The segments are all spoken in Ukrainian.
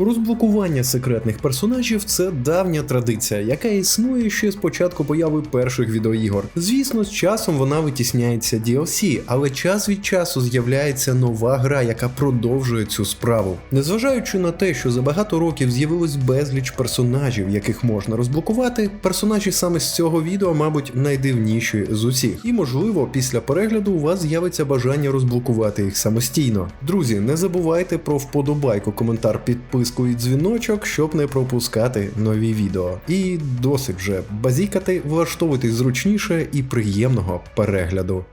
Розблокування секретних персонажів це давня традиція, яка існує ще з початку появи перших відеоігор. Звісно, з часом вона витісняється DLC, але час від часу з'являється нова гра, яка продовжує цю справу. Незважаючи на те, що за багато років з'явилось безліч персонажів, яких можна розблокувати, персонажі саме з цього відео, мабуть, найдивніші з усіх. І можливо, після перегляду у вас з'явиться бажання розблокувати їх самостійно. Друзі, не забувайте про вподобайку, коментар, підписку і дзвіночок, щоб не пропускати нові відео. І досить вже базікати, влаштовуйтесь зручніше і приємного перегляду.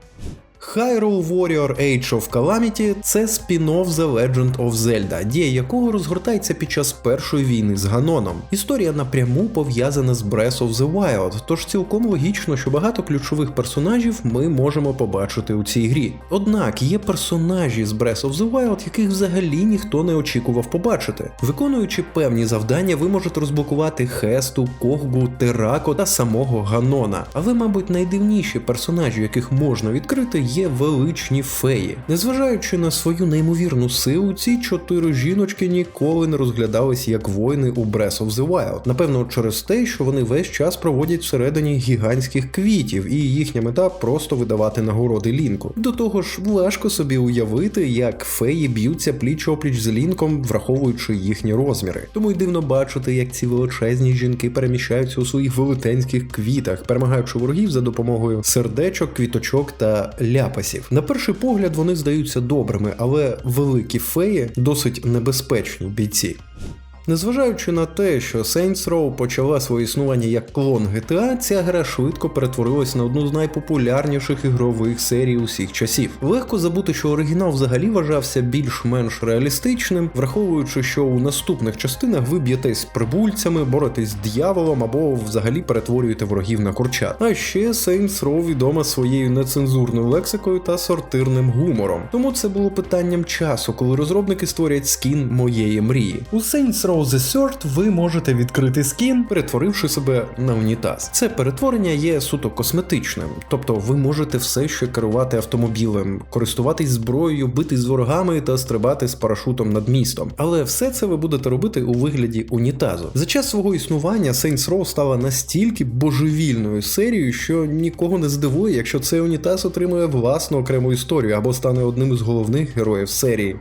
Hyrule Warrior Age of Calamity це спін-офф The Legend of Zelda, дія якого розгортається під час першої війни з Ганоном. Історія напряму пов'язана з Breath of the Wild, тож цілком логічно, що багато ключових персонажів ми можемо побачити у цій грі. Однак є персонажі з Breath of the Wild, яких взагалі ніхто не очікував побачити. Виконуючи певні завдання, ви можете розблокувати Хесту, Коггу, Терако та самого Ганона. Але, мабуть, найдивніші персонажі, яких можна відкрити, є величні феї. Незважаючи на свою неймовірну силу, ці чотири жіночки ніколи не розглядались як воїни у Breath of the Wild. Напевно, через те, що вони весь час проводять всередині гігантських квітів, і їхня мета просто видавати нагороди лінку. До того ж, важко собі уявити, як феї б'ються пліч опліч з лінком, враховуючи їхні розміри. Тому й дивно бачити, як ці величезні жінки переміщаються у своїх велетенських квітах, перемагаючи ворогів за допомогою сердечок, квіточок та ляпасів. На перший погляд вони здаються добрими, але великі феї досить небезпечні бійці. Незважаючи на те, що Saints Row почала своє існування як клон GTA, ця гра швидко перетворилась на одну з найпопулярніших ігрових серій усіх часів. Легко забути, що оригінал взагалі вважався більш-менш реалістичним, враховуючи, що у наступних частинах ви б'єтесь прибульцями, боретесь з дьяволом або взагалі перетворюєте ворогів на курчат. А ще Saints Row відома своєю нецензурною лексикою та сортирним гумором. Тому це було питанням часу, коли розробники створять скін моєї мрії. У Saints Row The Third ви можете відкрити скін, перетворивши себе на унітаз. Це перетворення є суто косметичним, тобто ви можете все ще керувати автомобілем, користуватись зброєю, битись з ворогами та стрибати з парашутом над містом. Але все це ви будете робити у вигляді унітазу. За час свого існування Saints Row стала настільки божевільною серією, що нікого не здивує, якщо цей унітаз отримує власну окрему історію або стане одним із головних героїв серії.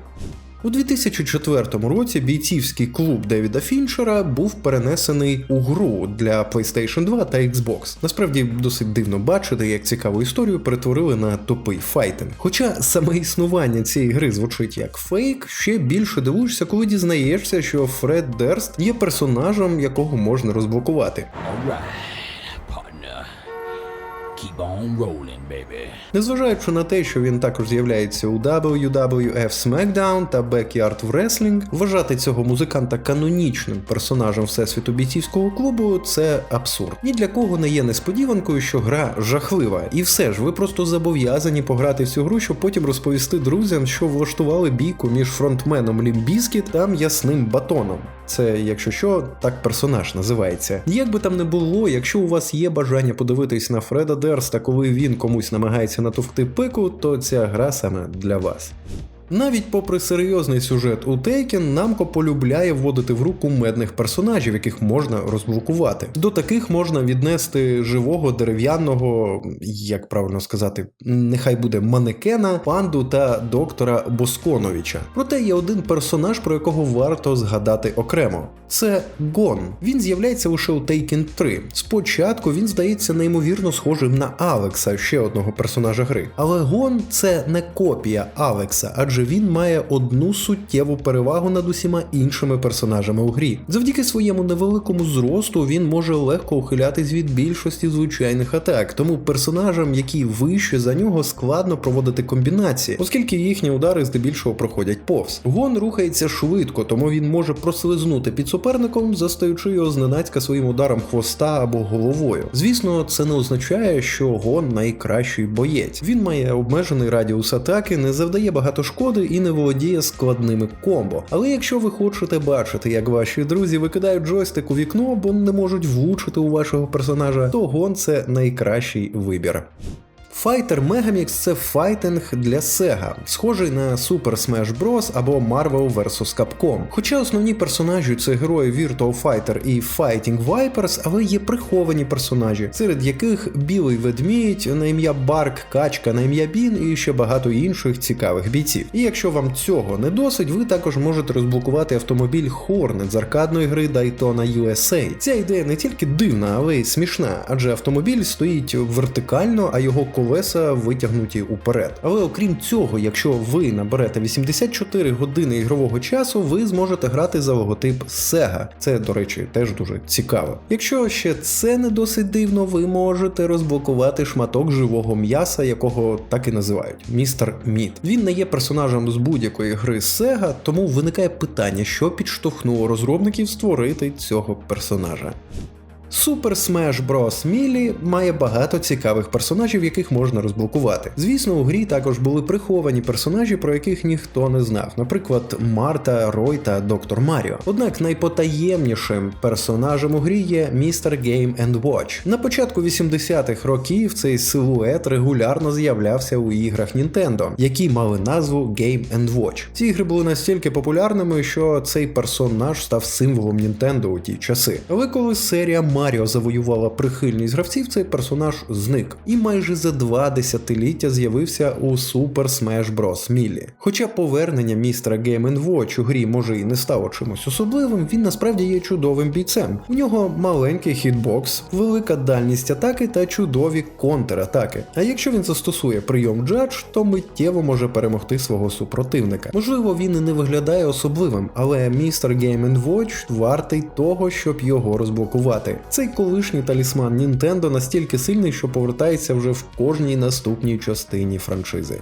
У 2004 році бійцівський клуб Девіда Фінчера був перенесений у гру для PlayStation 2 та Xbox. Насправді досить дивно бачити, як цікаву історію перетворили на тупий файтинг. Хоча саме існування цієї гри звучить як фейк, ще більше дивуєшся, коли дізнаєшся, що Фред Дерст є персонажем, якого можна розблокувати. Keep on rolling, baby. Незважаючи на те, що він також з'являється у WWF SmackDown та Backyard Wrestling, вважати цього музиканта канонічним персонажем всесвіту бійцівського клубу це абсурд. Ні для кого не є несподіванкою, що гра жахлива, і все ж ви просто зобов'язані пограти в цю гру, щоб потім розповісти друзям, що влаштували бійку між фронтменом Лімбіскіт та м'ясним батоном. Це, якщо що, так персонаж називається. Як би там не було, якщо у вас є бажання подивитись на Фреда Дерста, коли він комусь намагається натовкти пику, то ця гра саме для вас. Навіть попри серйозний сюжет у Taken, намко полюбляє вводити в руку медних персонажів, яких можна розблокувати. До таких можна віднести живого дерев'яного, як правильно сказати, нехай буде манекена, панду та доктора Босконовича. Проте є один персонаж, про якого варто згадати окремо. Це Гон. Він з'являється лише у Taken 3. Спочатку він здається неймовірно схожим на Алекса, ще одного персонажа гри. Але Гон це не копія Алекса, адже він має одну суттєву перевагу над усіма іншими персонажами у грі. Завдяки своєму невеликому зросту він може легко ухилятись від більшості звичайних атак, тому персонажам, які вище за нього, складно проводити комбінації, оскільки їхні удари здебільшого проходять повз. Гон рухається швидко, тому він може прослизнути під суперником, застаючи його зненацька своїм ударом хвоста або головою. Звісно, це не означає, що Гон найкращий боєць. Він має обмежений радіус атаки, не завдає багато шкоди і не володіє складними комбо. Але якщо ви хочете бачити, як ваші друзі викидають джойстик у вікно, бо не можуть влучити у вашого персонажа, то Гон це найкращий вибір. Fighter Megamix це файтинг для Sega, схожий на Super Smash Bros. або Marvel vs. Capcom. Хоча основні персонажі це герої Virtual Fighter і Fighting Vipers, але є приховані персонажі, серед яких білий ведмідь на ім'я Барк, Качка на ім'я Бін і ще багато інших цікавих бійців. І якщо вам цього не досить, ви також можете розблокувати автомобіль Hornet з аркадної гри Daytona USA. Ця ідея не тільки дивна, але й смішна, адже автомобіль стоїть вертикально, а його колеса витягнуті уперед. Але окрім цього, якщо ви наберете 84 години ігрового часу, ви зможете грати за логотип Sega. Це, до речі, теж дуже цікаво. Якщо ще це не досить дивно, ви можете розблокувати шматок живого м'яса, якого так і називають містер Мід. Він не є персонажем з будь-якої гри Sega, тому виникає питання, що підштовхнуло розробників створити цього персонажа. Super Smash Bros. Melee має багато цікавих персонажів, яких можна розблокувати. Звісно, у грі також були приховані персонажі, про яких ніхто не знав, наприклад, Марта, Рой та Доктор Маріо. Однак найпотаємнішим персонажем у грі є Mr. Game Watch. На початку 80-х років цей силует регулярно з'являвся у іграх Nintendo, які мали назву Game Watch. Ці ігри були настільки популярними, що цей персонаж став символом Nintendo у ті часи. Але коли серія Маріо завоювала прихильність гравців, цей персонаж зник і майже за два десятиліття з'явився у Super Smash Bros. Melee. Хоча повернення містера Game Watch у грі може і не стало чимось особливим, він насправді є чудовим бійцем. У нього маленький хітбокс, велика дальність атаки та чудові контратаки. А якщо він застосує прийом Judge, то миттєво може перемогти свого супротивника. Можливо, він і не виглядає особливим, але містер Game Watch вартий того, щоб його розблокувати. Цей колишній талісман Nintendo настільки сильний, що повертається вже в кожній наступній частині франшизи.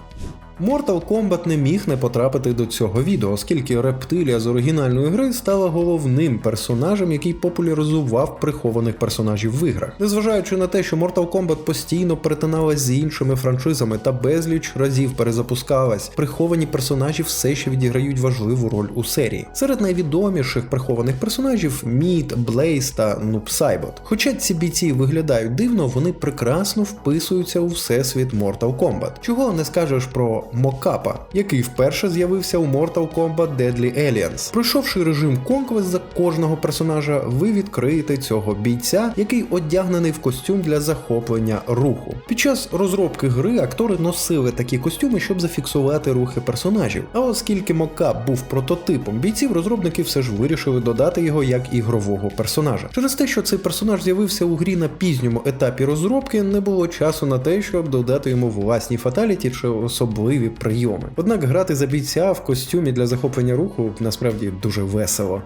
Mortal Kombat не міг не потрапити до цього відео, оскільки рептилія з оригінальної гри стала головним персонажем, який популяризував прихованих персонажів в іграх. Незважаючи на те, що Mortal Kombat постійно перетиналась з іншими франшизами та безліч разів перезапускалась, приховані персонажі все ще відіграють важливу роль у серії. Серед найвідоміших прихованих персонажів Мід, Блейз та Нуб Сайбот. Хоча ці бійці виглядають дивно, вони прекрасно вписуються у всесвіт Mortal Kombat. Чого не скажеш про Мокапа, який вперше з'явився у Mortal Kombat Deadly Aliens. Пройшовши режим Conquest за кожного персонажа, ви відкриєте цього бійця, який одягнений в костюм для захоплення руху. Під час розробки гри актори носили такі костюми, щоб зафіксувати рухи персонажів. А оскільки Мокап був прототипом бійців, розробники все ж вирішили додати його як ігрового персонажа. Через те, що цей персонаж з'явився у грі на пізньому етапі розробки, не було часу на те, щоб додати йому власні фаталіті чи особливі прийоми. Однак грати за бійця в костюмі для захоплення руху насправді дуже весело.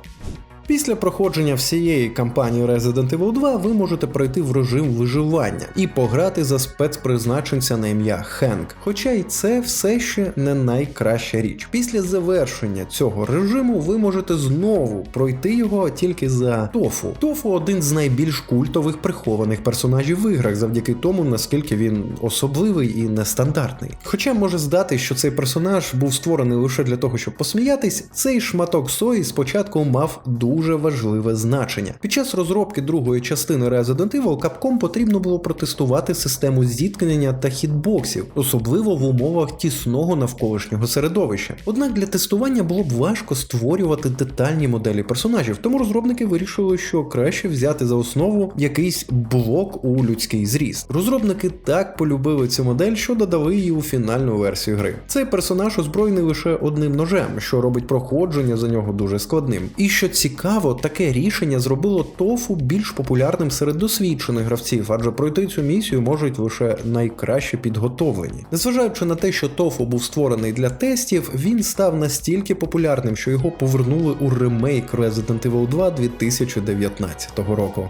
Після проходження всієї кампанії Resident Evil 2 ви можете пройти в режим виживання і пограти за спецпризначенця на ім'я Хенк. Хоча і це все ще не найкраща річ. Після завершення цього режиму ви можете знову пройти його тільки за Тофу. Тофу один з найбільш культових прихованих персонажів в іграх, завдяки тому наскільки він особливий і нестандартний. Хоча може здати, що цей персонаж був створений лише для того, щоб посміятись, цей шматок сої спочатку мав дуже дуже важливе значення. Під час розробки другої частини Resident Evil Capcom потрібно було протестувати систему зіткнення та хітбоксів, особливо в умовах тісного навколишнього середовища. Однак для тестування було б важко створювати детальні моделі персонажів, тому розробники вирішили, що краще взяти за основу якийсь блок у людський зріст. Розробники так полюбили цю модель, що додали її у фінальну версію гри. Цей персонаж озброєний лише одним ножем, що робить проходження за нього дуже складним. І що цікаво, цікаво, таке рішення зробило тофу більш популярним серед досвідчених гравців, адже пройти цю місію можуть лише найкраще підготовлені. Незважаючи на те, що тофу був створений для тестів, він став настільки популярним, що його повернули у ремейк Resident Evil 2 2019 року.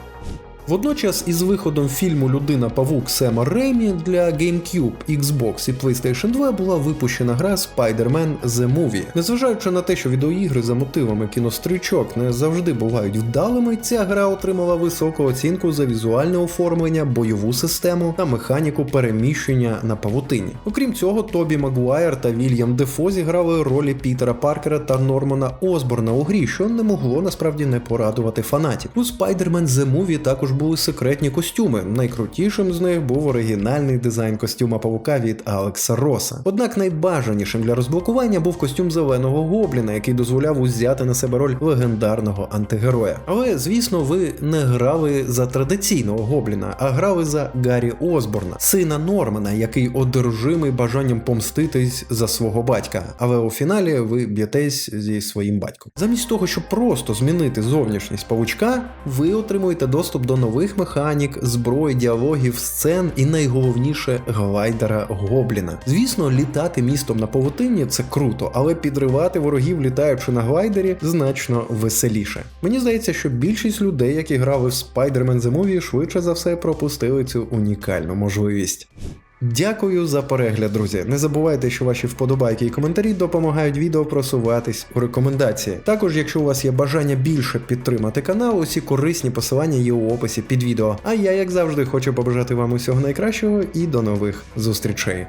Водночас, із виходом фільму Людина Павук Сема Реймі для GameCube, Xbox і PlayStation 2 була випущена гра Spider-Man The Movie. Незважаючи на те, що відеоігри за мотивами кінострічок не завжди бувають вдалими, ця гра отримала високу оцінку за візуальне оформлення, бойову систему та механіку переміщення на павутині. Окрім цього, Тобі Магуайр та Вільям Дефо зіграли ролі Пітера Паркера та Нормана Осборна у грі, що не могло насправді не порадувати фанатів. У Spider-Man The Movie також були секретні костюми. Найкрутішим з них був оригінальний дизайн костюма павука від Алекса Роса. Однак найбажанішим для розблокування був костюм зеленого гобліна, який дозволяв узяти на себе роль легендарного антигероя. Але звісно, ви не грали за традиційного гобліна, а грали за Гаррі Осборна, сина Нормана, який одержимий бажанням помститись за свого батька. Але у фіналі ви б'єтесь зі своїм батьком. Замість того, щоб просто змінити зовнішність павучка, ви отримуєте доступ до нових механік, зброї, діалогів, сцен і найголовніше глайдера гобліна. Звісно, літати містом на павутині це круто, але підривати ворогів, літаючи на глайдері, значно веселіше. Мені здається, що більшість людей, які грали в Spider-Man The Movie, швидше за все пропустили цю унікальну можливість. Дякую за перегляд, друзі. Не забувайте, що ваші вподобайки і коментарі допомагають відео просуватись у рекомендації. Також, якщо у вас є бажання більше підтримати канал, усі корисні посилання є у описі під відео. А я, як завжди, хочу побажати вам усього найкращого і до нових зустрічей.